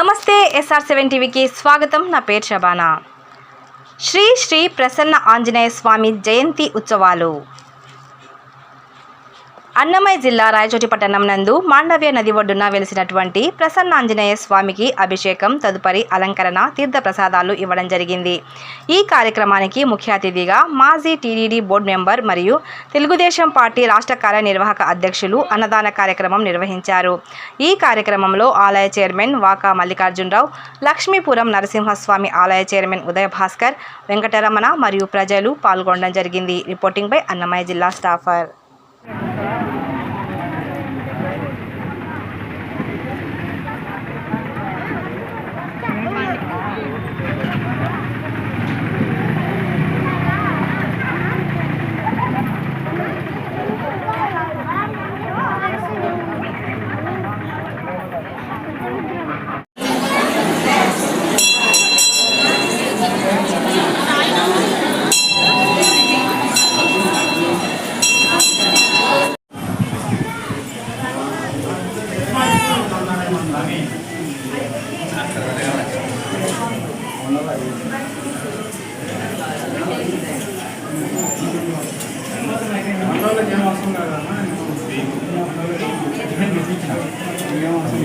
నమస్తే SR seven టీవీకి స్వాగతం. నా పేరు శబానా. శ్రీ శ్రీ ప్రసన్న ఆంజనేయ స్వామి జయంతి ఉత్సవాలు. అన్నమయ్య జిల్లా రాయచోటి పట్టణం నందు మాండవ్య నది ఒడ్డున వెలిసినటువంటి ప్రసన్న ఆంజనేయ స్వామికి అభిషేకం తదుపరి అలంకరణ తీర్థ ప్రసాదాలు ఇవ్వడం జరిగింది. ఈ కార్యక్రమానికి ముఖ్య అతిథిగా మాజీ టీడీడీ బోర్డు మెంబర్ మరియు తెలుగుదేశం పార్టీ రాష్ట్ర కార్యనిర్వాహక అధ్యక్షులు అన్నదాన కార్యక్రమం నిర్వహించారు. ఈ కార్యక్రమంలో ఆలయ చైర్మన్ వాకా మల్లికార్జునరావు లక్ష్మీపురం నరసింహస్వామి ఆలయ చైర్మన్ ఉదయ భాస్కర్ వెంకటరమణ మరియు ప్రజలు పాల్గొనడం జరిగింది. రిపోర్టింగ్ బై అన్నమయ్య జిల్లా స్టాఫర్.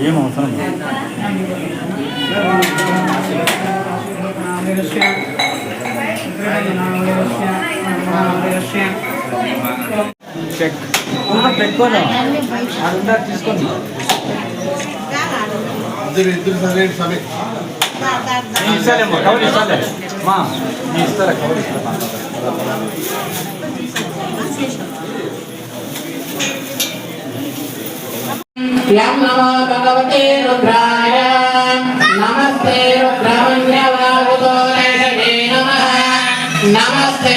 ఏం అవసరం. చెక్. పెట్టుకోను అడుగుతా తీసుకోండి అద్దెలు ఇద్దరు సరే సరే. ఇస్తాలేమ్మా కవర్ ఇస్తాలే. మా నీ ఇస్తారా నమస్తే నమస్తే